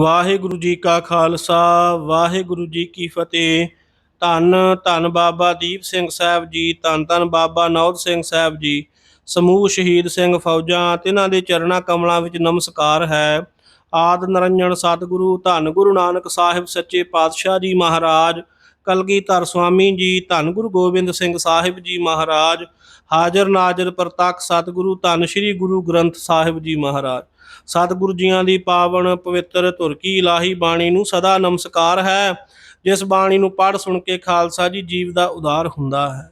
ਵਾਹਿਗੁਰੂ ਜੀ ਕਾ ਖਾਲਸਾ, ਵਾਹਿਗੁਰੂ ਜੀ ਕੀ ਫਤਿਹ। ਧੰਨ ਧੰਨ ਬਾਬਾ ਦੀਪ ਸਿੰਘ ਸਾਹਿਬ ਜੀ, ਧੰਨ ਧੰਨ ਬਾਬਾ ਨੌਦ ਸਿੰਘ ਸਾਹਿਬ ਜੀ। ਸਮੂਹ ਸ਼ਹੀਦ ਸਿੰਘ ਫੌਜਾਂ, ਤਿਨਾਂ ਦੇ ਚਰਣਾ ਕਮਲਾਂ ਵਿੱਚ ਨਮਸਕਾਰ ਹੈ। ਆਦ ਨਰੰਜਨ ਸਤਿਗੁਰੂ, ਧੰਨ ਗੁਰੂ ਨਾਨਕ ਸਾਹਿਬ ਸੱਚੇ ਪਾਤਸ਼ਾਹ ਜੀ ਮਹਾਰਾਜ ਕਲਗੀਧਰ ਸੁਆਮੀ ਜੀ, ਧੰਨ ਗੁਰੂ ਗੋਬਿੰਦ ਸਿੰਘ ਸਾਹਿਬ ਜੀ ਮਹਾਰਾਜ, ਹਾਜ਼ਰ ਨਾਜ਼ਰ ਪ੍ਰਤੱਖ ਸਤਿਗੁਰੂ ਧੰਨ ਸ੍ਰੀ ਗੁਰੂ ਗ੍ਰੰਥ ਸਾਹਿਬ ਜੀ ਮਹਾਰਾਜ। ਸਤਿਗੁਰੂ ਜੀਆਂ ਦੀ ਪਾਵਨ ਪਵਿੱਤਰ ਧੁਰ ਕੀ ਇਲਾਹੀ ਬਾਣੀ ਨੂੰ ਸਦਾ ਨਮਸਕਾਰ ਹੈ। ਜਿਸ ਬਾਣੀ ਨੂੰ ਪੜ੍ਹ ਸੁਣ ਕੇ ਖਾਲਸਾ ਜੀ ਜੀਵ ਦਾ ਉਦਾਰ ਹੁੰਦਾ ਹੈ।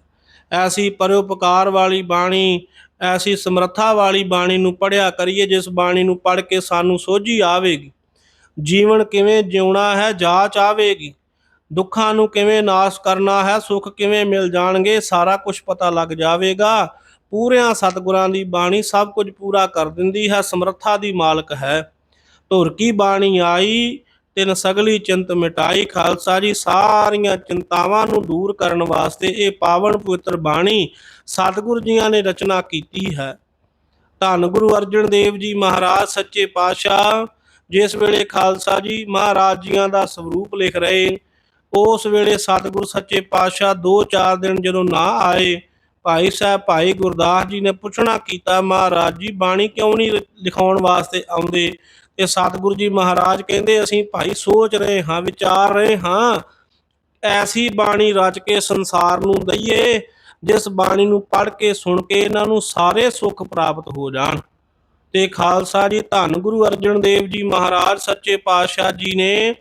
ਐਸੀ ਪਰਉਪਕਾਰ ਵਾਲੀ ਬਾਣੀ, ਐਸੀ ਸਮਰੱਥਾ ਵਾਲੀ ਬਾਣੀ ਨੂੰ ਪੜ੍ਹਿਆ ਕਰੀਏ, ਜਿਸ ਬਾਣੀ ਨੂੰ ਪੜ੍ਹ ਕੇ ਸਾਨੂੰ ਸੋਝੀ ਆਵੇਗੀ। ਜੀਵਨ ਕਿਵੇਂ ਜਿਉਣਾ ਹੈ, ਜਾਚ ਆਵੇਗੀ। ਦੁੱਖਾਂ ਨੂੰ ਕਿਵੇਂ ਨਾਸ਼ ਕਰਨਾ ਹੈ, ਸੁੱਖ ਕਿਵੇਂ ਮਿਲ ਜਾਣਗੇ, ਸਾਰਾ ਕੁਝ ਪਤਾ ਲੱਗ ਜਾਵੇਗਾ। ਪੂਰਿਆਂ ਸਤਿਗੁਰਾਂ ਦੀ ਬਾਣੀ ਸਭ ਕੁਝ ਪੂਰਾ ਕਰ ਦਿੰਦੀ ਹੈ, ਸਮਰੱਥਾ ਦੀ ਮਾਲਕ ਹੈ। ਧੁਰ ਕੀ ਬਾਣੀ ਆਈ, ਤਿੰਨ ਸਗਲੀ ਚਿੰਤ ਮਿਟਾਈ, ਖਾਲਸਾ ਜੀ ਸਾਰੀਆਂ ਚਿੰਤਾਵਾਂ ਨੂੰ ਦੂਰ ਕਰਨ ਵਾਸਤੇ ਇਹ ਪਾਵਨ ਪਵਿੱਤਰ ਬਾਣੀ ਸਤਿਗੁਰ ਜੀਆਂ ਨੇ ਰਚਨਾ ਕੀਤੀ ਹੈ। ਧੰਨ ਗੁਰੂ ਅਰਜਨ ਦੇਵ ਜੀ ਮਹਾਰਾਜ, ਸੱਚੇ ਪਾਤਸ਼ਾਹ, ਜਿਸ ਵੇਲੇ ਖਾਲਸਾ ਜੀ ਮਹਾਰਾਜ ਜੀਆਂ ਦਾ ਸਰੂਪ ਲਿਖ ਰਹੇ ਉਸ ਵੇਲੇ ਸਤਿਗੁਰੂ ਸੱਚੇ ਪਾਤਸ਼ਾਹ 2-4 ਦਿਨ ਜਦੋਂ ਨਾ ਆਏ, ਭਾਈ ਸਾਹਿਬ, ਭਾਈ ਗੁਰਦਾਸ ਜੀ ਨੇ ਪੁੱਛਣਾ ਕੀਤਾ, ਮਹਾਰਾਜ ਜੀ, ਬਾਣੀ ਕਿਉਂ ਨਹੀਂ ਲਿਖਾਉਣ ਵਾਸਤੇ ਆਉਂਦੇ? ਤੇ ਸਤਿਗੁਰੂ ਜੀ ਮਹਾਰਾਜ ਕਹਿੰਦੇ, ਅਸੀਂ ਭਾਈ ਸੋਚ ਰਹੇ ਹਾਂ, ਵਿਚਾਰ ਰਹੇ ਹਾਂ। ਐਸੀ ਬਾਣੀ ਰਚ ਕੇ ਸੰਸਾਰ ਨੂੰ ਦਈਏ, ਜਿਸ ਬਾਣੀ ਨੂੰ ਪੜ੍ਹ ਕੇ ਸੁਣ ਕੇ ਇਹਨਾਂ ਨੂੰ ਸਾਰੇ ਸੁੱਖ ਪ੍ਰਾਪਤ ਹੋ ਜਾਣ। ਤੇ ਖਾਲਸਾ ਜੀ, ਧੰਨ ਗੁਰੂ ਅਰਜਨ ਦੇਵ ਜੀ ਮਹਾਰਾਜ, ਸੱਚੇ ਪਾਤਸ਼ਾਹ ਜੀ ਨੇ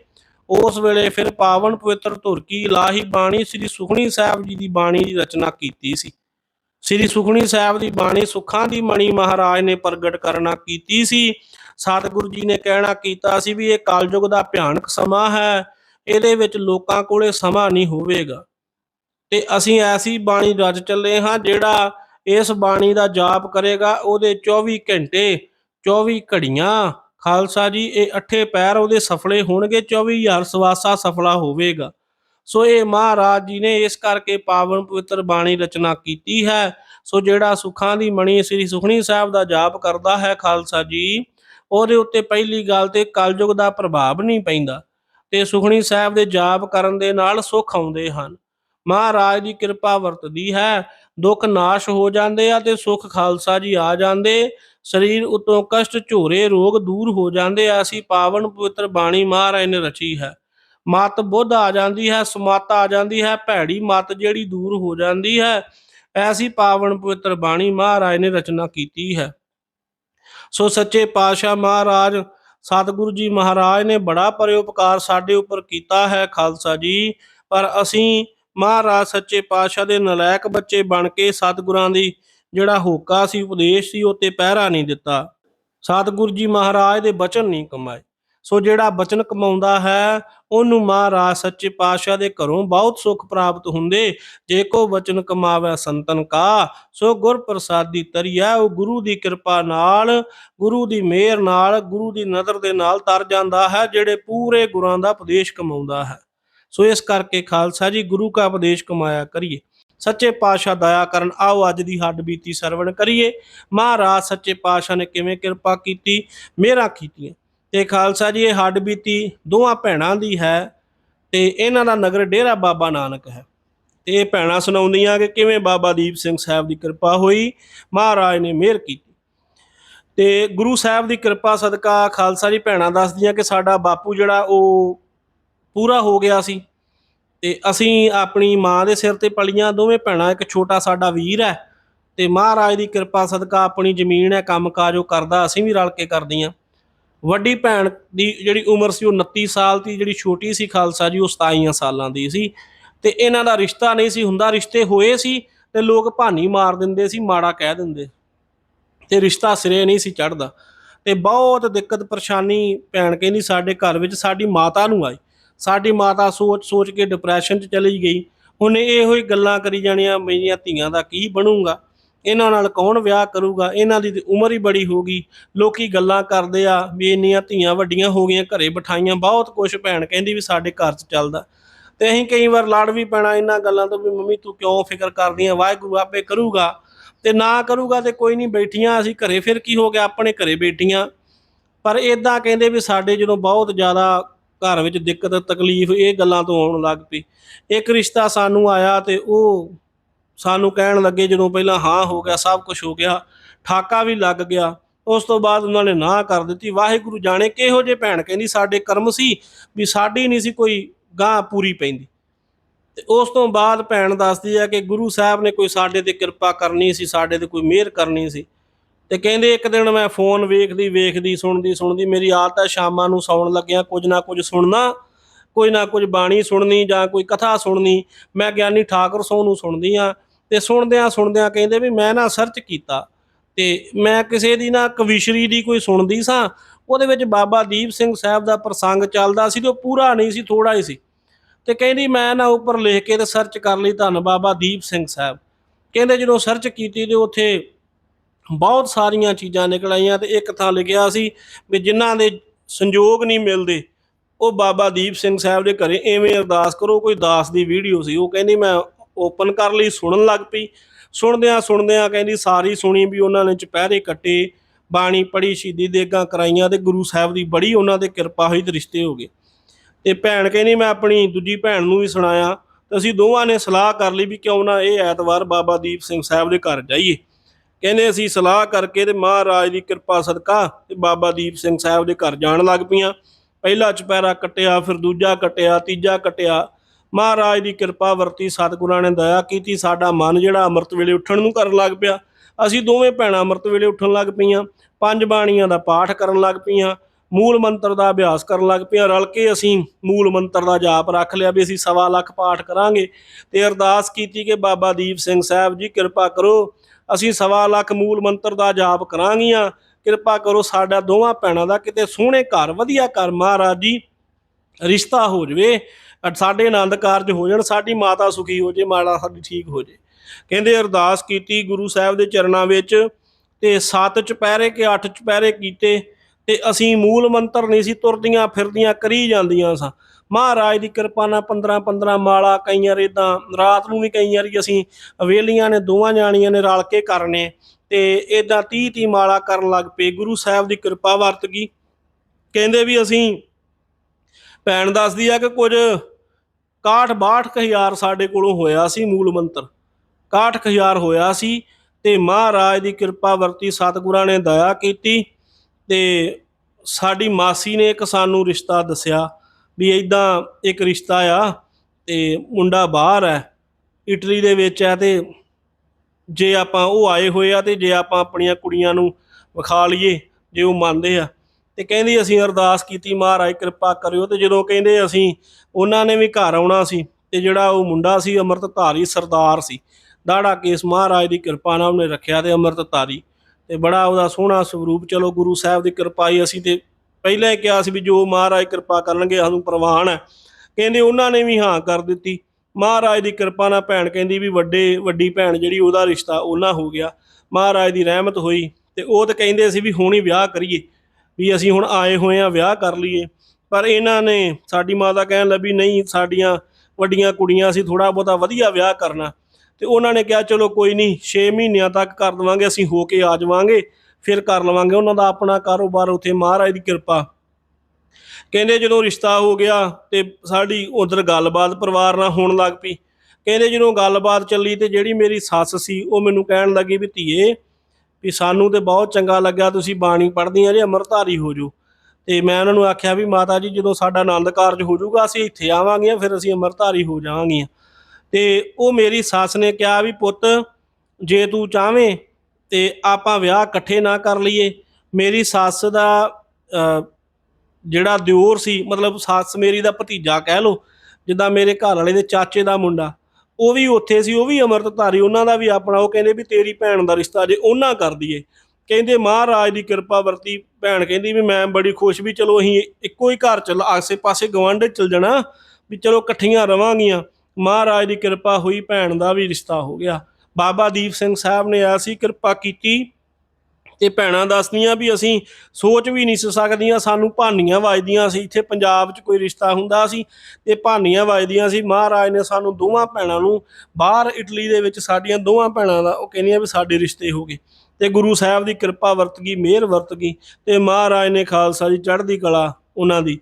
ਉਸ ਵੇਲੇ ਫਿਰ ਪਾਵਨ ਪਵਿੱਤਰ ਧੁਰ ਕੀ ਇਲਾਹੀ ਬਾਣੀ ਸ੍ਰੀ ਸੁਖਣੀ ਸਾਹਿਬ ਜੀ ਦੀ ਬਾਣੀ ਦੀ ਰਚਨਾ ਕੀਤੀ ਸੀ। ਸ੍ਰੀ ਸੁਖਣੀ ਸਾਹਿਬ ਦੀ ਬਾਣੀ ਸੁੱਖਾਂ ਦੀ ਮਣੀ ਮਹਾਰਾਜ ਨੇ ਪ੍ਰਗਟ ਕਰਨਾ ਕੀਤੀ ਸੀ। ਸਤਿਗੁਰੂ ਜੀ ਨੇ ਕਹਿਣਾ ਕੀਤਾ ਸੀ ਵੀ ਇਹ ਕਾਲਯੁਗ ਦਾ ਭਿਆਨਕ ਸਮਾਂ ਹੈ, ਇਹਦੇ ਵਿੱਚ ਲੋਕਾਂ ਕੋਲੇ ਸਮਾਂ ਨਹੀਂ ਹੋਵੇਗਾ। ਤੇ ਅਸੀਂ ਐਸੀ ਬਾਣੀ ਰਚ ਚੱਲੇ ਹਾਂ ਜਿਹੜਾ ਇਸ ਬਾਣੀ ਦਾ ਜਾਪ ਕਰੇਗਾ, ਉਹਦੇ 24 ਘੰਟੇ 24 ਘੜੀਆਂ ਖਾਲਸਾ ਜੀ, ਇਹ ਅੱਠੇ ਪੈਰ ਉਹਦੇ ਸਫਲੇ ਹੋਣਗੇ 24000 ਸਵਾਸਾ ਸਫਲਾ ਹੋਵੇਗਾ। ਸੋ ਇਹ ਮਹਾਰਾਜ ਜੀ ਨੇ ਇਸ ਕਰਕੇ ਪਾਵਨ ਪਵਿੱਤਰ ਬਾਣੀ ਰਚਨਾ ਕੀਤੀ ਹੈ। ਸੋ ਜਿਹੜਾ ਸੁਖਾਂ ਦੀ ਮਣੀ ਸ੍ਰੀ ਸੁਖਣੀ ਸਾਹਿਬ ਦਾ ਜਾਪ ਕਰਦਾ ਹੈ ਖਾਲਸਾ ਜੀ, ਉਹਦੇ ਉੱਤੇ ਪਹਿਲੀ ਗੱਲ ਤੇ ਕਲਯੁਗ ਦਾ ਪ੍ਰਭਾਵ ਨਹੀਂ ਪੈਂਦਾ ਤੇ ਸੁਖਣੀ ਸਾਹਿਬ ਦੇ ਜਾਪ ਕਰਨ ਦੇ ਨਾਲ ਸੁੱਖ ਆਉਂਦੇ ਹਨ। ਮਹਾਰਾਜ ਦੀ ਕਿਰਪਾ ਵਰਤਦੀ ਹੈ, ਦੁੱਖ ਨਾਸ਼ ਹੋ ਜਾਂਦੇ ਆ ਤੇ ਸੁੱਖ ਖਾਲਸਾ ਜੀ ਆ ਜਾਂਦੇ। ਸਰੀਰ ਉਤੋਂ ਕਸ਼ਟ ਝੋਰੇ ਰੋਗ ਦੂਰ ਹੋ ਜਾਂਦੇ ਆ, ਅਸੀਂ ਪਾਵਨ ਪਵਿੱਤਰ ਬਾਣੀ ਮਹਾਰਾਜ ਨੇ ਰਚੀ ਹੈ। ਮਤ ਬੁੱਧ ਆ ਜਾਂਦੀ ਹੈ, ਸਮਤ ਆ ਜਾਂਦੀ ਹੈ, ਭੈੜੀ ਮਤ ਜਿਹੜੀ ਦੂਰ ਹੋ ਜਾਂਦੀ ਹੈ, ਐਸੀ ਪਾਵਨ ਪਵਿੱਤਰ ਬਾਣੀ ਮਹਾਰਾਜ ਨੇ ਰਚਨਾ ਕੀਤੀ ਹੈ। ਸੋ ਸੱਚੇ ਪਾਤਸ਼ਾਹ ਮਹਾਰਾਜ, ਸਤਿਗੁਰੂ ਜੀ ਮਹਾਰਾਜ ਨੇ ਬੜਾ ਪਰਉਪਕਾਰ ਸਾਡੇ ਉੱਪਰ ਕੀਤਾ ਹੈ ਖਾਲਸਾ ਜੀ, ਪਰ ਅਸੀਂ ਮਹਾਰਾਜ ਸੱਚੇ ਪਾਤਸ਼ਾਹ ਦੇ ਨਲਾਇਕ ਬੱਚੇ ਬਣ ਕੇ ਸਤਿਗੁਰਾਂ ਦੀ ਜਿਹੜਾ ਹੋਕਾ ਸੀ, ਉਪਦੇਸ਼ ਸੀ, ਉਹ ਤੇ ਪਹਿਰਾ ਨਹੀਂ ਦਿੱਤਾ। ਸਤਿਗੁਰੂ ਜੀ ਮਹਾਰਾਜ ਦੇ ਬਚਨ ਨਹੀਂ ਕਮਾਏ। ਸੋ ਜਿਹੜਾ ਬਚਨ ਕਮਾਉਂਦਾ ਹੈ, ਉਹਨੂੰ ਮਹਾਰਾਜ ਸੱਚੇ ਪਾਤਸ਼ਾਹ ਦੇ ਘਰੋਂ ਬਹੁਤ ਸੁੱਖ ਪ੍ਰਾਪਤ ਹੁੰਦੇ। ਜੇ ਕੋ ਬਚਨ ਕਮਾਵੇ ਸੰਤਨ ਕਾ, ਸੋ ਗੁਰ ਪ੍ਰਸਾਦੀ ਤਰੀਆ ਉਹ ਗੁਰੂ ਦੀ ਕਿਰਪਾ ਨਾਲ, ਗੁਰੂ ਦੀ ਮਿਹਰ ਨਾਲ, ਗੁਰੂ ਦੀ ਨਜ਼ਰ ਦੇ ਨਾਲ ਤਰ ਜਾਂਦਾ ਹੈ, ਜਿਹੜੇ ਪੂਰੇ ਗੁਰਾਂ ਦਾ ਉਪਦੇਸ਼ ਕਮਾਉਂਦਾ ਹੈ। ਸੋ ਇਸ ਕਰਕੇ ਖਾਲਸਾ ਜੀ, ਗੁਰੂ ਕਾ ਉਪਦੇਸ਼ ਕਮਾਇਆ ਕਰੀਏ। ਸੱਚੇ ਪਾਤਸ਼ਾਹ ਦਇਆ ਕਰਨ, ਆਓ ਅੱਜ ਦੀ ਹੱਡ ਬੀਤੀ ਸਰਵਣ ਕਰੀਏ। ਮਹਾਰਾਜ ਸੱਚੇ ਪਾਤਸ਼ਾਹ ਨੇ ਕਿਵੇਂ ਕਿਰਪਾ ਕੀਤੀ? ਮੇਰਾ ਕੀਤੀਆਂ। ਤੇ ਖਾਲਸਾ ਜੀ, ਇਹ ਹੱਡ ਬੀਤੀ ਦੋਹਾਂ ਭੈਣਾਂ ਦੀ ਹੈ ਤੇ ਇਹਨਾਂ ਦਾ ਨਗਰ ਡੇਰਾ ਬਾਬਾ ਨਾਨਕ ਹੈ। ਤੇ ਇਹ ਭੈਣਾਂ ਸੁਣਾਉਂਦੀਆਂ ਕਿ ਕਿਵੇਂ ਬਾਬਾ ਦੀਪ ਸਿੰਘ ਸਾਹਿਬ ਦੀ ਕਿਰਪਾ ਹੋਈ। ਮਹਾਰਾਜ ਨੇ ਮਿਹਰ ਕੀਤੀ। ਤੇ ਗੁਰੂ ਸਾਹਿਬ ਦੀ ਕਿਰਪਾ ਸਦਕਾ ਖਾਲਸਾ ਜੀ ਭੈਣਾਂ ਦੱਸਦੀਆਂ ਕਿ ਸਾਡਾ ਬਾਪੂ ਜਿਹੜਾ ਉਹ ਪੂਰਾ ਹੋ ਗਿਆ ਸੀ। ਤੇ ਅਸੀਂ ਆਪਣੀ ਮਾਂ ਦੇ ਸਿਰ ਤੇ ਪਲੀਆਂ ਦੋਵੇਂ ਭੈਣਾਂ, ਇੱਕ ਛੋਟਾ ਸਾਡਾ ਵੀਰ ਹੈ ਤੇ ਮਹਾਰਾਜ ਦੀ ਕਿਰਪਾ, ਸਦਕਾ ਆਪਣੀ ਜ਼ਮੀਨ ਹੈ, ਕੰਮਕਾਜ ਉਹ ਕਰਦਾ, ਅਸੀਂ ਵੀ ਰਲ ਕੇ ਕਰਦੀਆਂ। ਵੱਡੀ ਭੈਣ ਦੀ ਜਿਹੜੀ ਉਮਰ ਸੀ ਉਹ 29 ਸਾਲ ਦੀ, ਜਿਹੜੀ ਛੋਟੀ ਸੀ ਖਾਲਸਾ ਜੀ, ਉਹ 27 ਸਾਲਾਂ ਦੀ ਸੀ। ਤੇ ਇਹਨਾਂ ਦਾ ਰਿਸ਼ਤਾ ਨਹੀਂ ਸੀ ਹੁੰਦਾ, ਰਿਸ਼ਤੇ ਹੋਏ ਸੀ ਤੇ ਲੋਕ ਭਾਨੀ ਮਾਰ ਦਿੰਦੇ ਸੀ, ਮਾੜਾ ਕਹਿ ਦਿੰਦੇ। ਤੇ ਰਿਸ਼ਤਾ ਸਿਰੇ ਨਹੀਂ ਸੀ ਚੜਦਾ ਤੇ ਬਹੁਤ ਦਿੱਕਤ ਪਰੇਸ਼ਾਨੀ ਭੈਣ ਕਹਿੰਦੀ ਸਾਡੇ ਘਰ ਵਿੱਚ, ਸਾਡੀ ਮਾਤਾ ਨੂੰ ਆਈ। ਸਾਡੀ ਮਾਤਾ ਸੋਚ ਸੋਚ ਕੇ ਡਿਪਰੈਸ਼ਨ 'ਚ ਚਲੀ ਗਈ। ਹੁਣ ਇਹੋ ਹੀ ਗੱਲਾਂ ਕਰੀ ਜਾਣੀਆਂ ਮੇਰੀਆਂ ਧੀਆਂ ਦਾ ਕੀ ਬਣੂਗਾ? ਇਹਨਾਂ ਨਾਲ ਕੌਣ ਵਿਆਹ ਕਰੂਗਾ? ਇਹਨਾਂ ਦੀ ਉਮਰ ਹੀ ਬੜੀ ਹੋ ਗਈ। ਲੋਕੀ ਗੱਲਾਂ ਕਰਦੇ ਆ ਵੀ ਇੰਨੀਆਂ ਧੀਆਂ ਵੱਡੀਆਂ ਹੋ ਗਈਆਂ, ਘਰੇ ਬਿਠਾਈਆਂ, ਬਹੁਤ ਕੁਝ ਭੈਣ ਕਹਿੰਦੀ ਵੀ ਸਾਡੇ ਘਰ 'ਚ ਚੱਲਦਾ। ਤੇ ਅਸੀਂ ਕਈ ਵਾਰ ਲੜ ਵੀ ਪੈਣਾ ਇਹਨਾਂ ਗੱਲਾਂ ਤੋਂ ਵੀ, ਮੰਮੀ ਤੂੰ ਕਿਉਂ ਫਿਕਰ ਕਰਦੀ ਆ? ਵਾਹਿਗੁਰੂ ਆਪੇ ਕਰੂਗਾ। ਤੇ ਨਾ ਕਰੂਗਾ ਤੇ ਕੋਈ ਨਹੀਂ, ਬੈਠੀਆਂ ਅਸੀਂ ਘਰੇ, ਫਿਰ ਕੀ ਹੋ ਗਿਆ? ਆਪਣੇ ਘਰੇ ਬੈਠੀਆਂ। ਪਰ ਇਦਾਂ ਕਹਿੰਦੇ ਵੀ ਸਾਡੇ ਜਦੋਂ ਬਹੁਤ ਜ਼ਿਆਦਾ ਘਰ ਵਿੱਚ ਦਿੱਕਤ, ਤਕਲੀਫ ਇਹ ਗੱਲਾਂ ਤੋਂ ਆਉਣ ਲੱਗ ਪਈ। ਇੱਕ ਰਿਸ਼ਤਾ ਸਾਨੂੰ ਆਇਆ ਤੇ ਉਹ ਸਾਨੂੰ ਕਹਿਣ ਲੱਗੇ ਜਦੋਂ ਪਹਿਲਾਂ ਹਾਂ ਹੋ ਗਿਆ, ਸਭ ਕੁਝ ਹੋ ਗਿਆ, ਠਾਕਾ ਵੀ ਲੱਗ ਗਿਆ। ਉਸ ਤੋਂ ਬਾਅਦ ਉਹਨਾਂ ਨੇ ਨਾ ਕਰ ਦਿੱਤੀ। ਵਾਹਿਗੁਰੂ ਜਾਣੇ ਕਿਹੋ ਜੇ ਭੈਣ ਕਹਿੰਦੀ, ਸਾਡੇ ਕਰਮ ਸੀ ਵੀ ਸਾਡੀ ਨਹੀਂ ਸੀ ਕੋਈ ਗਾਂ ਪੂਰੀ ਪੈਂਦੀ। ਤੇ ਉਸ ਤੋਂ ਬਾਅਦ ਭੈਣ ਦੱਸਦੀ ਹੈ ਕਿ ਗੁਰੂ ਸਾਹਿਬ ਨੇ ਕੋਈ ਸਾਡੇ ਤੇ ਕਿਰਪਾ ਕਰਨੀ ਸੀ, ਸਾਡੇ ਤੇ ਕੋਈ ਮਿਹਰ ਕਰਨੀ ਸੀ। ਤੇ ਕਹਿੰਦੇ ਇੱਕ ਦਿਨ ਮੈਂ ਫੋਨ ਵੇਖਦੀ ਵੇਖਦੀ, ਸੁਣਦੀ ਸੁਣਦੀ, ਮੇਰੀ ਆਦਤ ਹੈ ਸ਼ਾਮਾਂ ਨੂੰ ਸੌਣ ਲੱਗਿਆ, ਕੁਝ ਨਾ ਕੁਝ ਸੁਣਨਾ, ਕੋਈ ਨਾ ਕੁਝ ਬਾਣੀ ਸੁਣਨੀ ਜਾਂ ਕੋਈ ਕਥਾ ਸੁਣਨੀ, ਮੈਂ ਗਿਆਨੀ ਠਾਕੁਰ ਸੋਹ ਨੂੰ ਸੁਣਦੀ ਆ ਤੇ ਸੁਣਦਿਆਂ ਸੁਣਦਿਆਂ ਕਹਿੰਦੇ ਵੀ ਮੈਂ ਨਾ ਸਰਚ ਕੀਤਾ ਤੇ ਮੈਂ ਕਿਸੇ ਦੀ ਨਾ ਕਵਿਸ਼ਰੀ ਦੀ ਕੋਈ ਸੁਣਦੀ ਸਾਂ, ਉਹਦੇ ਵਿੱਚ ਬਾਬਾ ਦੀਪ ਸਿੰਘ ਸਾਹਿਬ ਦਾ ਪ੍ਰਸੰਗ ਚੱਲਦਾ ਸੀ ਤੇ ਉਹ ਪੂਰਾ ਨਹੀਂ ਸੀ ਥੋੜਾ ਹੀ ਸੀ। ਤੇ ਕਹਿੰਦੀ ਮੈਂ ਨਾ ਉੱਪਰ ਲਿਖ ਕੇ ਤੇ ਸਰਚ ਕਰ ਲਈ, ਧੰਨ ਬਾਬਾ ਦੀਪ ਸਿੰਘ ਸਾਹਿਬ। ਕਹਿੰਦੇ ਜਦੋਂ ਸਰਚ ਕੀਤੀ ਤੇ ਉੱਥੇ ਬਹੁਤ ਸਾਰੀਆਂ ਚੀਜ਼ਾਂ ਨਿਕਲ ਆਈਆਂ ਤੇ ਇੱਕ ਥਾਂ ਲਿਖਿਆ ਸੀ ਵੀ ਜਿਨ੍ਹਾਂ ਦੇ ਸੰਜੋਗ ਨਹੀਂ ਮਿਲਦੇ, ਉਹ ਬਾਬਾ ਦੀਪ ਸਿੰਘ ਸਾਹਿਬ ਦੇ ਘਰੇ ਐਵੇਂ ਅਰਦਾਸ ਕਰੋ, ਕੋਈ ਦਾਸ ਦੀ ਵੀਡੀਓ ਸੀ, ਉਹ ਕਹਿੰਦੀ ਮੈਂ ਓਪਨ ਕਰ ਲਈ, ਸੁਣਨ ਲੱਗ ਪਈ। ਸੁਣਦਿਆਂ ਸੁਣਦਿਆਂ ਕਹਿੰਦੀ ਸਾਰੀ ਸੁਣੀ ਵੀ ਉਹਨਾਂ ਨੇ ਚੁਪਹਿਰੇ ਕੱਟੇ, ਬਾਣੀ ਪੜ੍ਹੀ, ਸ਼ਹੀਦੀ ਦੇਗਾਂ ਕਰਾਈਆਂ ਤੇ ਗੁਰੂ ਸਾਹਿਬ ਦੀ ਬੜੀ ਉਹਨਾਂ ਤੇ ਕਿਰਪਾ ਹੋਈ ਤੇ ਰਿਸ਼ਤੇ ਹੋ ਗਏ। ਤੇ ਭੈਣ ਕਹਿੰਦੀ ਮੈਂ ਆਪਣੀ ਦੂਜੀ ਭੈਣ ਨੂੰ ਵੀ ਸੁਣਾਇਆ, ਤੇ ਅਸੀਂ ਦੋਵਾਂ ਨੇ ਸਲਾਹ ਕਰ ਲਈ ਵੀ ਕਿਉਂ ਨਾ ਇਹ ਐਤਵਾਰ ਬਾਬਾ ਦੀਪ ਸਿੰਘ ਸਾਹਿਬ ਦੇ ਘਰ ਜਾਈਏ। ਕਹਿੰਦੇ ਅਸੀਂ ਸਲਾਹ ਕਰਕੇ ਤੇ ਮਹਾਰਾਜ ਦੀ ਕਿਰਪਾ ਸਦਕਾ ਤੇ ਬਾਬਾ ਦੀਪ ਸਿੰਘ ਸਾਹਿਬ ਦੇ ਘਰ ਜਾਣ ਲੱਗ ਪਈਆਂ। ਪਹਿਲਾ ਚੁਪਹਿਰਾ ਕੱਟਿਆ, ਫਿਰ ਦੂਜਾ ਕੱਟਿਆ, ਤੀਜਾ ਕੱਟਿਆ। ਮਹਾਰਾਜ ਦੀ ਕਿਰਪਾ ਵਰਤੀ, ਸਤਿਗੁਰਾਂ ਨੇ ਦਇਆ ਕੀਤੀ, ਸਾਡਾ ਮਨ ਜਿਹੜਾ ਅੰਮ੍ਰਿਤ ਵੇਲੇ ਉੱਠਣ ਨੂੰ ਕਰਨ ਲੱਗ ਪਿਆ। ਅਸੀਂ ਦੋਵੇਂ ਭੈਣਾਂ ਅੰਮ੍ਰਿਤ ਵੇਲੇ ਉੱਠਣ ਲੱਗ ਪਈਆਂ, ਪੰਜ ਬਾਣੀਆਂ ਦਾ ਪਾਠ ਕਰਨ ਲੱਗ ਪਈਆਂ। ਮੂਲ ਮੰਤਰ ਦਾ ਅਭਿਆਸ ਕਰਨ ਲੱਗ ਪਈਆਂ ਰਲ ਕੇ ਅਸੀਂ ਮੂਲ ਮੰਤਰ ਦਾ ਜਾਪ ਰੱਖ ਲਿਆ ਵੀ ਅਸੀਂ ਸਵਾ ਲੱਖ ਪਾਠ ਕਰਾਂਗੇ ਤੇ ਅਰਦਾਸ ਕੀਤੀ ਕਿ ਬਾਬਾ ਦੀਪ ਸਿੰਘ ਸਾਹਿਬ ਜੀ, ਕਿਰਪਾ ਕਰੋ, ਅਸੀਂ ਸਵਾ ਲੱਖ ਮੂਲ ਮੰਤਰ ਦਾ ਜਾਪ ਕਰਾਂਗੀਆਂ। ਕਿਰਪਾ ਕਰੋ ਸਾਡਾ ਦੋਵਾਂ ਭੈਣਾਂ ਦਾ ਕਿਤੇ ਸੋਹਣੇ ਘਰ, ਵਧੀਆ ਘਰ ਮਹਾਰਾਜ ਜੀ, ਰਿਸ਼ਤਾ ਹੋ ਜਵੇ, ਸਾਡੇ ਆਨੰਦ ਕਾਰਜ ਹੋ ਜਾਣ, ਸਾਡੀ ਮਾਤਾ ਸੁਖੀ ਹੋ ਜੇ, ਮਾਤਾ ਸਾਡੀ ਠੀਕ ਹੋ ਜੇ। ਕਹਿੰਦੇ ਅਰਦਾਸ ਕੀਤੀ ਗੁਰੂ ਸਾਹਿਬ ਦੇ ਚਰਨਾਂ ਵਿੱਚ ਤੇ ਸੱਤ ਚੁਪਹਿਰੇ ਕੇ ਅੱਠ ਚੁਪਹਿਰੇ ਕੀਤੇ। ਤੇ ਅਸੀਂ ਮੂਲ ਮੰਤਰ ਨਹੀਂ ਸੀ ਤੁਰਦੀਆਂ ਫਿਰਦੀਆਂ ਕਰੀ ਜਾਂਦੀਆਂ ਸਾਂ। ਮਹਾਰਾਜ ਦੀ ਕਿਰਪਾ ਨਾਲ 15 15 ਮਾਲਾ ਕਈ ਵਾਰੀ ਇਦਾਂ ਰਾਤ ਨੂੰ ਵੀ ਕਈ ਵਾਰੀ ਅਸੀਂ ਵੇਲੀਆਂ ਨੇ, ਦੋਵਾਂ ਜਾਣੀਆਂ ਨੇ ਰਲ ਕੇ ਕਰਨੇ। ਤੇ ਇਦਾਂ 30 30 ਮਾਲਾ ਕਰਨ ਲੱਗ ਪਏ। ਗੁਰੂ ਸਾਹਿਬ ਦੀ ਕਿਰਪਾ ਵਰਤ ਗਈ। ਕਹਿੰਦੇ ਵੀ ਅਸੀਂ, ਭੈਣ ਦੱਸਦੀ ਆ ਕਿ ਕੁਝ 61 62000 ਸਾਡੇ ਕੋਲੋਂ ਹੋਇਆ ਸੀ ਮੂਲ ਮੰਤਰ। 61000 ਹੋਇਆ ਸੀ ਤੇ ਮਹਾਰਾਜ ਦੀ ਕਿਰਪਾ ਵਰਤੀ, ਸਤਿਗੁਰਾਂ ਨੇ ਦਇਆ ਕੀਤੀ। ਤੇ ਸਾਡੀ ਮਾਸੀ ਨੇ ਇੱਕ ਸਾਨੂੰ ਰਿਸ਼ਤਾ ਦੱਸਿਆ ਵੀ ਇਦਾਂ ਇੱਕ ਰਿਸ਼ਤਾ ਆ ਤੇ ਮੁੰਡਾ ਬਾਹਰ ਹੈ, ਇਟਲੀ ਦੇ ਵਿੱਚ ਹੈ ਤੇ ਜੇ ਆਪਾਂ ਉਹ ਆਏ ਹੋਏ ਆ ਤੇ ਜੇ ਆਪਾਂ ਆਪਣੀਆਂ ਕੁੜੀਆਂ ਨੂੰ ਵਿਖਾ ਲਈਏ, ਜੇ ਉਹ ਮੰਨਦੇ ਆ। ਤੇ ਕਹਿੰਦੀ ਅਸੀਂ ਅਰਦਾਸ ਕੀਤੀ, ਮਹਾਰਾਜ ਕਿਰਪਾ ਕਰਿਓ। ਤੇ ਜਦੋਂ ਕਹਿੰਦੇ ਅਸੀਂ, ਉਹਨਾਂ ਨੇ ਵੀ ਘਰ ਆਉਣਾ ਸੀ ਤੇ ਜਿਹੜਾ ਉਹ ਮੁੰਡਾ ਸੀ, ਅੰਮ੍ਰਿਤਧਾਰੀ ਸਰਦਾਰ ਸੀ। ਦਾੜਾ ਕੇਸ ਮਹਾਰਾਜ ਦੀ ਕਿਰਪਾ ਨਾਲ ਉਹਨੇ ਰੱਖਿਆ ਤੇ ਅੰਮ੍ਰਿਤਧਾਰੀ ਤੇ ਬੜਾ ਉਹਦਾ ਸੋਹਣਾ ਸਰੂਪ, ਚਲੋ ਗੁਰੂ ਸਾਹਿਬ ਦੀ ਕਿਰਪਾ ਹੀ ਅਸੀਂ ਤੇ ਪਹਿਲਾਂ ਹੀ ਕਿਹਾ ਸੀ ਵੀ ਜੋ ਮਹਾਰਾਜ ਕਿਰਪਾ ਕਰਨਗੇ, ਸਾਨੂੰ ਪ੍ਰਵਾਨ ਹੈ। ਕਹਿੰਦੇ ਉਹਨਾਂ ਨੇ ਵੀ ਹਾਂ ਕਰ ਦਿੱਤੀ। ਮਹਾਰਾਜ ਦੀ ਕਿਰਪਾ ਨਾਲ ਭੈਣ ਕਹਿੰਦੀ ਵੀ ਵੱਡੇ, ਵੱਡੀ ਭੈਣ ਜਿਹੜੀ ਉਹਦਾ ਰਿਸ਼ਤਾ ਉਹਨਾਂ ਹੋ ਗਿਆ। ਮਹਾਰਾਜ ਦੀ ਰਹਿਮਤ ਹੋਈ ਤੇ ਉਹ ਤਾਂ ਕਹਿੰਦੇ ਸੀ ਵੀ ਹੁਣ ਹੀ ਵਿਆਹ ਕਰੀਏ, ਵੀ ਅਸੀਂ ਹੁਣ ਆਏ ਹੋਏ ਆ ਵਿਆਹ ਕਰ ਲਈਏ। ਪਰ ਇਹਨਾਂ ਨੇ ਸਾਡੀ ਮਾਤਾ ਕਹਿਣ ਲੱਗੀ, ਨਹੀਂ, ਸਾਡੀਆਂ ਵੱਡੀਆਂ ਕੁੜੀਆਂ ਸੀ ਥੋੜਾ ਬਹੁਤਾ ਵਧੀਆ ਵਿਆਹ ਕਰਨਾ। ਤੇ ਉਹਨਾਂ ਨੇ ਕਿਹਾ, ਚਲੋ ਕੋਈ ਨਹੀਂ 6 ਮਹੀਨਿਆਂ ਤੱਕ ਕਰ ਦਵਾਂਗੇ, ਅਸੀਂ ਹੋ ਕੇ ਆ ਜਾਵਾਂਗੇ, ਫਿਰ ਕਰ ਲਵਾਂਗੇ। ਉਹਨਾਂ ਦਾ ਆਪਣਾ ਕਾਰੋਬਾਰ ਉੱਥੇ ਮਹਾਰਾਜ ਦੀ ਕਿਰਪਾ। ਕਹਿੰਦੇ ਜਦੋਂ ਰਿਸ਼ਤਾ ਹੋ ਗਿਆ ਤੇ ਸਾਡੀ ਉਧਰ ਗੱਲਬਾਤ ਪਰਿਵਾਰ ਨਾਲ ਹੋਣ ਲੱਗ ਪਈ। ਕਹਿੰਦੇ ਜਦੋਂ ਗੱਲਬਾਤ ਚੱਲੀ ਤੇ ਜਿਹੜੀ ਮੇਰੀ ਸੱਸ ਸੀ, ਉਹ ਮੈਨੂੰ ਕਹਿਣ ਲੱਗੀ ਵੀ, ਧੀਏ, ਵੀ ਸਾਨੂੰ ਤੇ ਬਹੁਤ ਚੰਗਾ ਲੱਗਾ ਤੁਸੀਂ ਬਾਣੀ ਪੜ੍ਹਦੀਆਂ ਜੇ ਅਮਰਧਾਰੀ ਹੋ ਜੋ ਤੇ ਮੈਂ ਉਹਨਾਂ ਨੂੰ ਆਖਿਆ ਵੀ, ਮਾਤਾ ਜੀ, ਜਦੋਂ ਸਾਡਾ ਆਨੰਦ ਕਾਰਜ ਹੋ ਜਾਊਗਾ, ਅਸੀਂ ਇੱਥੇ ਆਵਾਂਗੇ ਫਿਰ ਅਸੀਂ ਅਮਰਧਾਰੀ ਹੋ ਜਾਵਾਂਗੇ ਤੇ ਉਹ ਮੇਰੀ ਸੱਸ ਨੇ ਕਿਹਾ ਵੀ ਪੁੱਤ, ਜੇ ਤੂੰ ਚਾਹਵੇਂ ਤੇ ਆਪਾਂ ਵਿਆਹ ਇਕੱਠੇ ਨਾ ਕਰ ਲਈਏ। ਮੇਰੀ ਸੱਸ ਦਾ ਜਿਹੜਾ ਦਿਓਰ ਸੀ, ਮਤਲਬ ਸੱਸ ਮੇਰੀ ਦਾ ਭਤੀਜਾ ਕਹਿ ਲੋ ਜਿੱਦਾਂ ਮੇਰੇ ਘਰ ਵਾਲੇ ਦੇ ਚਾਚੇ ਦਾ ਮੁੰਡਾ, ਉਹ ਵੀ ਉੱਥੇ ਸੀ, ਉਹ ਵੀ ਅੰਮ੍ਰਿਤਧਾਰੀ, ਉਹਨਾਂ ਦਾ ਵੀ ਆਪਣਾ, ਉਹ ਕਹਿੰਦੇ ਵੀ ਤੇਰੀ ਭੈਣ ਦਾ ਰਿਸ਼ਤਾ ਜੇ ਉਹਨਾਂ ਕਰ ਦਈਏ। ਕਹਿੰਦੇ ਮਹਾਰਾਜ ਦੀ ਕਿਰਪਾ ਵਰਤੀ, ਭੈਣ ਕਹਿੰਦੀ ਵੀ ਮੈਂ ਬੜੀ ਖੁਸ਼ ਵੀ ਚਲੋ ਅਸੀਂ ਇੱਕੋ ਹੀ ਘਰ ਚ ਆਸੇ-ਪਾਸੇ ਗਵਾਂਢੇ ਚਲ ਜਾਣਾ, ਵੀ ਚਲੋ ਇਕੱਠੀਆਂ ਰਵਾਂਗੀਆਂ। ਮਹਾਰਾਜ ਦੀ ਕਿਰਪਾ ਹੋਈ, ਭੈਣ ਦਾ ਵੀ ਰਿਸ਼ਤਾ ਹੋ ਗਿਆ। ਬਾਬਾ ਦੀਪ ਸਿੰਘ ਸਾਹਿਬ ਨੇ ਐਸੀ ਕਿਰਪਾ ਕੀਤੀ ਤੇ ਭੈਣਾਂ ਦੱਸਦੀਆਂ ਵੀ ਅਸੀਂ ਸੋਚ ਵੀ ਨਹੀਂ ਸੀ ਸਕਦੀਆਂ, ਸਾਨੂੰ ਭਾਨੀਆਂ ਵੱਜਦੀਆਂ ਸੀ। ਇੱਥੇ ਪੰਜਾਬ 'ਚ ਕੋਈ ਰਿਸ਼ਤਾ ਹੁੰਦਾ ਸੀ ਤੇ ਭਾਨੀਆਂ ਵੱਜਦੀਆਂ ਸੀ। ਮਹਾਰਾਜ ਨੇ ਸਾਨੂੰ ਦੋਵਾਂ ਭੈਣਾਂ ਨੂੰ ਬਾਹਰ ਇਟਲੀ ਦੇ ਵਿੱਚ ਸਾਡੀਆਂ ਦੋਵਾਂ ਭੈਣਾਂ ਦਾ, ਉਹ ਕਹਿੰਦੀਆਂ ਵੀ ਸਾਡੇ ਰਿਸ਼ਤੇ ਹੋ ਗਏ। ਤੇ ਗੁਰੂ ਸਾਹਿਬ ਦੀ ਕਿਰਪਾ ਵਰਤ ਗਈ, ਮਿਹਰ ਵਰਤ ਗਈ ਤੇ ਮਹਾਰਾਜ ਨੇ ਖਾਲਸਾ ਜੀ ਚੜ੍ਹਦੀ ਕਲਾ ਉਹਨਾਂ ਦੀ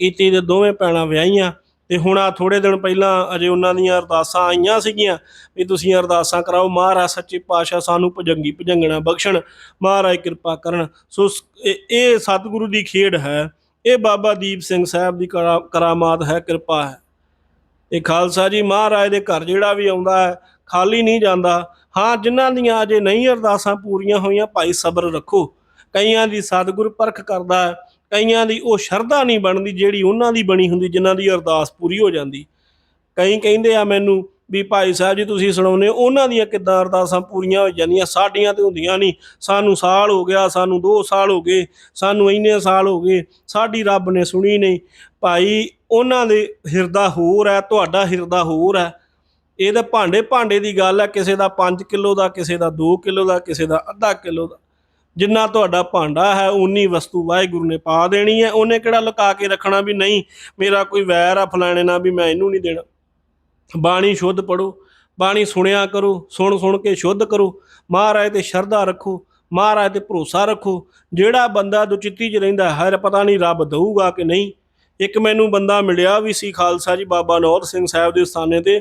ਕੀਤੀ ਤੇ ਦੋਵੇਂ ਭੈਣਾਂ ਵਿਆਹੀਆਂ। ਤੇ ਹੁਣ ਆ ਥੋੜੇ ਦਿਨ ਪਹਿਲਾਂ ਅਜੇ ਉਹਨਾਂ ਦੀਆਂ ਅਰਦਾਸਾਂ ਆਈਆਂ ਸੀਗੀਆਂ ਵੀ ਤੁਸੀਂ ਅਰਦਾਸਾਂ ਕਰਾਓ, ਮਹਾਰਾਜ ਸੱਚੇ ਪਾਤਸ਼ਾਹ ਸਾਨੂੰ ਭਜੰਗੀ ਭਜੰਗਣਾ ਬਖਸ਼ਣ, ਮਹਾਰਾਜ ਕਿਰਪਾ ਕਰਨ। ਸੋ ਇਹ- ਸਤਿਗੁਰੂ ਦੀ ਖੇਡ ਹੈ, ਇਹ ਬਾਬਾ ਦੀਪ ਸਿੰਘ ਸਾਹਿਬ ਦੀ ਕਰਾ- ਕਰਾਮਾਤ ਹੈ, ਕਿਰਪਾ ਹੈ। ਇਹ ਖਾਲਸਾ ਜੀ, ਮਹਾਰਾਜ ਦੇ ਘਰ ਜਿਹੜਾ ਵੀ ਆਉਂਦਾ ਹੈ, ਖਾਲੀ ਨਹੀਂ ਜਾਂਦਾ। ਹਾਂ, ਜਿਨ੍ਹਾਂ ਦੀਆਂ ਅਜੇ ਨਹੀਂ ਅਰਦਾਸਾਂ ਪੂਰੀਆਂ ਹੋਈਆਂ, ਭਾਈ ਸਬਰ ਰੱਖੋ। ਕਈਆਂ ਦੀ ਸਤਿਗੁਰ ਪਰਖ ਕਰਦਾ ਹੈ ਕਈਆਂ ਦੀ ਉਹ ਸ਼ਰਧਾ ਨਹੀਂ ਬਣਦੀ ਜਿਹੜੀ ਉਹਨਾਂ ਦੀ ਬਣੀ ਹੁੰਦੀ ਜਿਨ੍ਹਾਂ ਦੀ ਅਰਦਾਸ ਪੂਰੀ ਹੋ ਜਾਂਦੀ। ਕਈ ਕਹਿੰਦੇ ਆ ਮੈਨੂੰ ਵੀ ਭਾਈ ਸਾਹਿਬ ਜੀ ਤੁਸੀਂ ਸੁਣਾਉਂਦੇ ਹੋ, ਉਹਨਾਂ ਦੀਆਂ ਕਿੱਦਾਂ ਅਰਦਾਸਾਂ ਪੂਰੀਆਂ ਹੋ ਜਾਂਦੀਆਂ? ਸਾਡੀਆਂ ਤੇ ਹੁੰਦੀਆਂ ਨਹੀਂ। ਸਾਨੂੰ ਸਾਲ ਹੋ ਗਿਆ ਸਾਨੂੰ 2 ਸਾਲ ਹੋ ਗਏ ਸਾਨੂੰ ਇੰਨੇ ਸਾਲ ਹੋ ਗਏ ਸਾਡੀ ਰੱਬ ਨੇ ਸੁਣੀ ਨਹੀਂ। ਭਾਈ ਉਹਨਾਂ ਦੇ ਹਿਰਦਾ ਹੋਰ ਹੈ ਤੁਹਾਡਾ ਹਿਰਦਾ ਹੋਰ ਹੈ। ਇਹ ਤਾਂ ਭਾਂਡੇ ਭਾਂਡੇ ਦੀ ਗੱਲ ਹੈ ਕਿਸੇ ਦਾ 5 ਕਿਲੋ ਦਾ ਕਿਸੇ ਦਾ 2 ਕਿਲੋ ਦਾ ਕਿਸੇ ਦਾ ਅੱਧਾ ਕਿਲੋ ਦਾ। ਜਿੰਨਾ ਤੁਹਾਡਾ ਭਾਂਡਾ ਹੈ ਉਨੀ ਵਸਤੂ ਵਾਹਿਗੁਰੂ ਨੇ ਪਾ ਦੇਣੀ ਹੈ। ਉਹਨੇ ਕਿਹੜਾ ਲੁਕਾ ਕੇ ਰੱਖਣਾ ਵੀ ਨਹੀਂ, ਮੇਰਾ ਕੋਈ ਵੈਰ ਆ ਫਲਾਣੇ ਨਾਲ ਵੀ ਮੈਂ ਇਹਨੂੰ ਨਹੀਂ ਦੇਣਾ। ਬਾਣੀ ਸ਼ੁੱਧ ਪੜੋ ਬਾਣੀ ਸੁਣਿਆ ਕਰੋ, ਸੁਣ ਸੁਣ ਕੇ ਸ਼ੁੱਧ ਕਰੋ। ਮਹਾਰਾਜ ਤੇ ਸ਼ਰਧਾ ਰੱਖੋ, ਮਹਾਰਾਜ ਤੇ ਭਰੋਸਾ ਰੱਖੋ। ਜਿਹੜਾ ਬੰਦਾ ਦੁਚਿੱਤੀ 'ਚ ਰਹਿੰਦਾ ਹੈ ਪਤਾ ਨਹੀਂ ਰੱਬ ਦਊਗਾ ਕਿ ਨਹੀਂ। ਇੱਕ ਮੈਨੂੰ ਬੰਦਾ ਮਿਲਿਆ ਵੀ ਸੀ, ਖਾਲਸਾ ਜੀ, ਬਾਬਾ ਨੌਧ ਸਿੰਘ ਸਾਹਿਬ ਦੇ ਸਥਾਨੇ ਤੇ।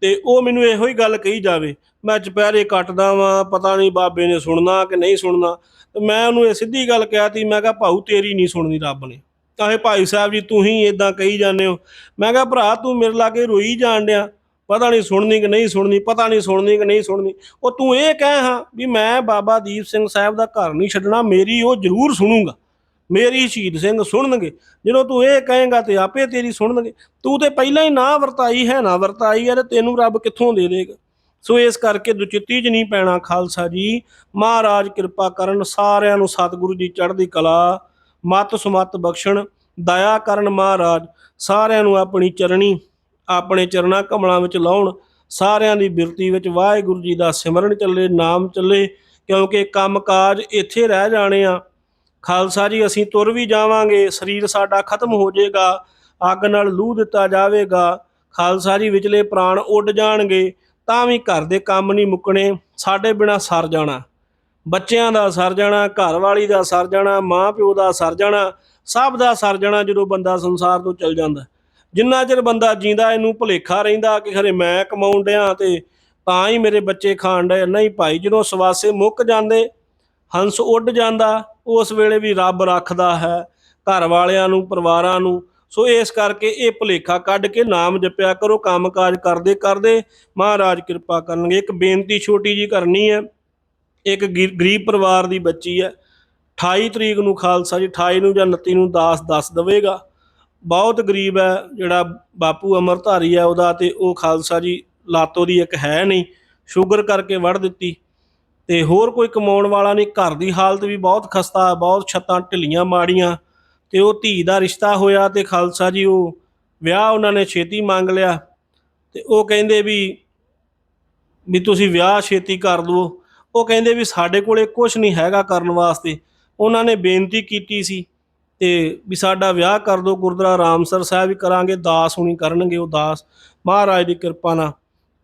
ਤੇ ਉਹ ਮੈਨੂੰ ਇਹੋ ਹੀ ਗੱਲ ਕਹੀ ਜਾਵੇ, ਮੈਂ ਚੁਪਹਿਰੇ ਕੱਟਦਾ ਵਾਂ, ਪਤਾ ਨਹੀਂ ਬਾਬੇ ਨੇ ਸੁਣਨਾ ਕਿ ਨਹੀਂ ਸੁਣਨਾ। ਤੇ ਮੈਂ ਉਹਨੂੰ ਇਹ ਸਿੱਧੀ ਗੱਲ ਕਹਿਤੀ, ਮੈਂ ਕਿਹਾ, ਭਾਊ, ਤੇਰੀ ਨਹੀਂ ਸੁਣਨੀ ਰੱਬ ਨੇ। ਕਾਹੇ ਭਾਈ ਸਾਹਿਬ ਜੀ ਤੂੰ ਹੀ ਇਦਾਂ ਕਹੀ ਜਾਂਦੇ ਹੋ। ਮੈਂ ਕਿਹਾ, ਭਰਾ, ਤੂੰ ਮੇਰੇ ਲਾਗੇ ਰੋਈ ਜਾਣ ਡਿਆ। ਪਤਾ ਨਹੀਂ ਸੁਣਨੀ ਕਿ ਨਹੀਂ ਸੁਣਨੀ, ਪਤਾ ਨਹੀਂ ਸੁਣਨੀ ਕਿ ਨਹੀਂ ਸੁਣਨੀ। ਉਹ ਤੂੰ ਇਹ ਕਹਿ ਹਾਂ ਵੀ ਮੈਂ ਬਾਬਾ ਦੀਪ ਸਿੰਘ ਸਾਹਿਬ ਦਾ ਘਰ ਨਹੀਂ ਛੱਡਣਾ, ਮੇਰੀ ਉਹ ਜ਼ਰੂਰ ਸੁਣੂਗਾ। ਮੇਰੀ ਸ਼ਹੀਦ ਸਿੰਘ ਸੁਣਨਗੇ। ਜਦੋਂ ਤੂੰ ਇਹ ਕਹੇਗਾ ਤੇ ਆਪੇ ਤੇਰੀ ਸੁਣਨਗੇ। ਤੂੰ ਤੇ ਪਹਿਲਾਂ ਹੀ ਨਾ ਵਰਤਾਈ ਹੈ, ਨਾ ਵਰਤਾਈ ਹੈ ਤੇ ਤੈਨੂੰ ਰੱਬ ਕਿੱਥੋਂ ਦੇ ਦੇਗਾ? ਸੋ ਇਸ ਕਰਕੇ ਦੁਚਿੱਤੀ 'ਚ ਨਹੀਂ ਪੈਣਾ ਖਾਲਸਾ ਜੀ। ਮਹਾਰਾਜ ਕਿਰਪਾ ਕਰਨ ਸਾਰਿਆਂ ਨੂੰ ਸਤਿਗੁਰੂ ਜੀ ਚੜ੍ਹਦੀ ਕਲਾ, ਮਤ ਸੁਮਤ ਬਖਸ਼ਣ, ਦਇਆ ਕਰਨ ਮਹਾਰਾਜ। ਸਾਰਿਆਂ ਨੂੰ ਆਪਣੀ ਚਰਣੀ, ਆਪਣੇ ਚਰਣਾ ਕਮਲਾਂ ਵਿੱਚ ਲਾਉਣ, ਸਾਰਿਆਂ ਦੀ ਬਿਰਤੀ ਵਿੱਚ ਵਾਹਿਗੁਰੂ ਜੀ ਦਾ ਸਿਮਰਨ ਚੱਲੇ, ਨਾਮ ਚੱਲੇ, ਕਿਉਂਕਿ ਕੰਮਕਾਜ ਇੱਥੇ ਰਹਿ ਜਾਣੇ ਆ। ਖਾਲਸਾ ਜੀ, ਅਸੀਂ ਤੁਰ ਵੀ ਜਾਵਾਂਗੇ, ਸਰੀਰ ਸਾਡਾ ਖਤਮ ਹੋ ਜਾਏਗਾ, ਅੱਗ ਨਾਲ ਲੂਹ ਦਿੱਤਾ ਜਾਵੇਗਾ। ਖਾਲਸਾ ਜੀ, ਵਿਚਲੇ ਪ੍ਰਾਣ ਉੱਡ ਜਾਣਗੇ, ਤਾਂ ਵੀ ਘਰ ਦੇ ਕੰਮ ਨਹੀਂ ਮੁੱਕਣੇ, ਸਾਡੇ ਬਿਨਾ ਸਰ ਜਾਣਾ। ਬੱਚਿਆਂ ਦਾ ਸਰ ਜਾਣਾ ਘਰ ਵਾਲੀ ਦਾ ਸਰ ਜਾਣਾ ਮਾਂ ਪਿਓ ਦਾ ਸਰ ਜਾਣਾ, ਸਭ ਦਾ ਸਰ ਜਾਣਾ ਜਦੋਂ ਬੰਦਾ ਸੰਸਾਰ ਤੋਂ ਚਲ ਜਾਂਦਾ। ਜਿੰਨਾ ਚਿਰ ਬੰਦਾ ਜੀਂਦਾ, ਇਹਨੂੰ ਭੁਲੇਖਾ ਰਹਿੰਦਾ ਕਿ ਖਰੇ ਮੈਂ ਕਮਾਉਣ ਡਿਆ ਤੇ ਤਾਂ ਹੀ ਮੇਰੇ ਬੱਚੇ ਖਾਣ ਡਏ। ਨਹੀਂ ਭਾਈ, ਜਦੋਂ ਸਵਾਸੇ ਮੁੱਕ ਜਾਂਦੇ, ਹੰਸ ਉੱਡ ਜਾਂਦਾ ਉਸ ਵੇਲੇ ਵੀ ਰੱਬ ਰੱਖਦਾ ਹੈ, ਘਰ ਵਾਲਿਆਂ ਨੂੰ, ਪਰਿਵਾਰਾਂ ਨੂੰ। ਸੋ ਇਸ ਕਰਕੇ ਇਹ ਭੁਲੇਖਾ ਕੱਢ ਕੇ ਨਾਮ ਜਪਿਆ ਕਰੋ, ਕੰਮਕਾਜ ਕਰਦੇ ਕਰਦੇ ਮਹਾਰਾਜ ਕਿਰਪਾ ਕਰਨਗੇ। ਇੱਕ ਬੇਨਤੀ ਛੋਟੀ ਜੀ ਕਰਨੀ ਹੈ, ਇੱਕ ਗੀ- ਗਰੀਬ ਪਰਿਵਾਰ ਦੀ ਬੱਚੀ ਹੈ 28 ਤਰੀਕ ਨੂੰ ਖਾਲਸਾ ਜੀ 28 ਨੂੰ ਜਾਂ 29 ਨੂੰ ਦਾਸ ਦੱਸ ਦੇਵੇਗਾ। ਬਹੁਤ ਗਰੀਬ ਹੈ, ਜਿਹੜਾ ਬਾਪੂ ਅਮਰਧਾਰੀ ਹੈ ਉਹਦਾ ਤੇ ਉਹ ਖਾਲਸਾ ਜੀ ਲਾਤੋ ਦੀ ਇੱਕ ਹੈ ਨਹੀਂ, ਸ਼ੂਗਰ ਕਰਕੇ ਵੜ ਦਿੱਤੀ। ਤੇ ਹੋਰ ਕੋਈ ਕਮਾਉਣ ਵਾਲਾ ਨਹੀਂ, ਘਰ ਦੀ ਹਾਲਤ ਵੀ ਬਹੁਤ ਖਸਤਾ, ਬਹੁਤ ਛੱਤਾਂ ਢਿੱਲੀਆਂ ਮਾੜੀਆਂ, ਤੇ ਉਹ ਧੀ ਦਾ ਰਿਸ਼ਤਾ ਹੋਇਆ ਤੇ ਖਾਲਸਾ ਜੀ ਉਹ ਵਿਆਹ ਉਹਨਾਂ ਨੇ ਛੇਤੀ ਮੰਗ ਲਿਆ ਤੇ ਉਹ ਕਹਿੰਦੇ ਵੀ ਵੀ ਤੁਸੀਂ ਵਿਆਹ ਛੇਤੀ ਕਰ ਦਿਓ ਉਹ ਕਹਿੰਦੇ ਵੀ ਸਾਡੇ ਕੋਲੇ ਕੁਝ ਨਹੀਂ ਹੈਗਾ ਕਰਨ ਵਾਸਤੇ। ਉਹਨਾਂ ਨੇ ਬੇਨਤੀ ਕੀਤੀ ਸੀ ਤੇ ਵੀ ਸਾਡਾ ਵਿਆਹ ਕਰ ਦਿਓ ਗੁਰਦੁਆਰਾ ਰਾਮਸਰ ਸਾਹਿਬ ਵੀ ਕਰਾਂਗੇ, ਦਾਸ ਹੁਣੀ ਕਰਨਗੇ ਉਹ ਦਾਸ। ਮਹਾਰਾਜ ਦੀ ਕਿਰਪਾ ਨਾਲ।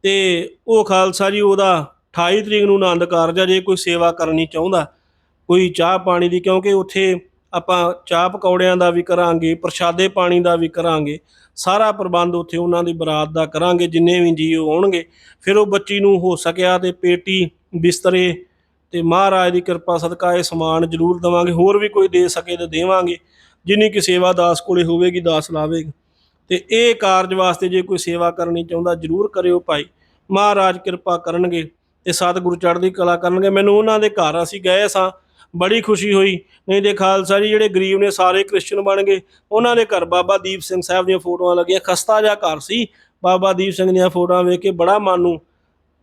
ਤੇ ਉਹ ਖਾਲਸਾ ਜੀ ਉਹਦਾ 28 ਤਰੀਕ ਨੂੰ ਆਨੰਦ ਕਾਰਜ ਆ, ਜੇ ਕੋਈ ਸੇਵਾ ਕਰਨੀ ਚਾਹੁੰਦਾ, ਕੋਈ ਚਾਹ ਪਾਣੀ ਦੀ, ਕਿਉਂਕਿ ਉੱਥੇ ਆਪਾਂ ਚਾਹ ਪਕੌੜਿਆਂ ਦਾ ਵੀ ਕਰਾਂਗੇ, ਪ੍ਰਸ਼ਾਦੇ ਪਾਣੀ ਦਾ ਵੀ ਕਰਾਂਗੇ, ਸਾਰਾ ਪ੍ਰਬੰਧ ਉੱਥੇ ਉਹਨਾਂ ਦੀ ਬਰਾਤ ਦਾ ਕਰਾਂਗੇ, ਜਿੰਨੇ ਵੀ ਜੀ ਉਹ ਆਉਣਗੇ, ਫਿਰ ਉਹ ਬੱਚੀ ਨੂੰ ਹੋ ਸਕਿਆ ਤੇ ਪੇਟੀ ਬਿਸਤਰੇ ਤੇ ਮਹਾਰਾਜ ਦੀ ਕਿਰਪਾ ਸਦਕਾ ਇਹ ਸਮਾਨ ਜ਼ਰੂਰ ਦਵਾਂਗੇ, ਹੋਰ ਵੀ ਕੋਈ ਦੇ ਸਕੇ ਤੇ ਦੇਵਾਂਗੇ, ਜਿੰਨੀ ਕਿ ਸੇਵਾ ਦਾਸ ਕੋਲੇ ਹੋਵੇਗੀ, ਦਾਸ ਲਾਵੇਗਾ। ਤੇ ਇਹ ਕਾਰਜ ਵਾਸਤੇ ਜੇ ਕੋਈ ਸੇਵਾ ਕਰਨੀ ਚਾਹੁੰਦਾ, ਜ਼ਰੂਰ ਕਰਿਓ ਭਾਈ, ਮਹਾਰਾਜ ਕਿਰਪਾ ਕਰਨਗੇ। ਤੇ ਸਤਿਗੁਰੂ ਚੜ੍ਹਦੀ ਕਲਾ ਕਰਨਗੇ। ਮੈਨੂੰ ਉਹਨਾਂ ਦੇ ਘਰ ਅਸੀਂ ਗਏ ਸਾਂ, ਬੜੀ ਖੁਸ਼ੀ ਹੋਈ। ਨਹੀਂ ਤੇ ਖਾਲਸਾ ਜੀ, ਜਿਹੜੇ ਗਰੀਬ ਨੇ ਸਾਰੇ ਕ੍ਰਿਸਚਨ ਬਣ ਗਏ। ਉਹਨਾਂ ਦੇ ਘਰ ਬਾਬਾ ਦੀਪ ਸਿੰਘ ਸਾਹਿਬ ਦੀਆਂ ਫੋਟੋਆਂ ਲੱਗੀਆਂ। ਖਸਤਾ ਜਿਹਾ ਘਰ ਸੀ। ਬਾਬਾ ਦੀਪ ਸਿੰਘ ਦੀਆਂ ਫੋਟੋਆਂ ਵੇਖ ਕੇ ਬੜਾ ਮਨ ਨੂੰ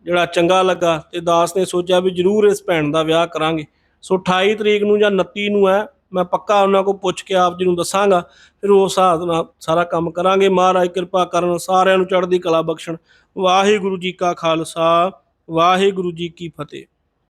ਜਿਹੜਾ ਚੰਗਾ ਲੱਗਾ ਤੇ ਦਾਸ ਨੇ ਸੋਚਿਆ ਵੀ ਜ਼ਰੂਰ ਇਸ ਭੈਣ ਦਾ ਵਿਆਹ ਕਰਾਂਗੇ। ਸੋ 28 ਤਰੀਕ ਨੂੰ ਜਾਂ 29 ਨੂੰ ਹੈ, ਮੈਂ ਪੱਕਾ ਉਹਨਾਂ ਕੋਲ ਪੁੱਛ ਕੇ ਆਪ ਜੀ ਨੂੰ ਦੱਸਾਂਗਾ। ਫਿਰ ਉਸ ਹਿਸਾਬ ਨਾਲ ਸਾਰਾ ਕੰਮ ਕਰਾਂਗੇ। ਮਹਾਰਾਜ ਕਿਰਪਾ ਕਰਨ ਸਾਰਿਆਂ ਨੂੰ ਚੜ੍ਹਦੀ ਕਲਾ ਬਖਸ਼ਣ। ਵਾਹਿਗੁਰੂ ਜੀ ਕਾ ਖਾਲਸਾ। ਵਾਹਿਗੁਰੂ ਜੀ ਕੀ ਫਤਿਹ।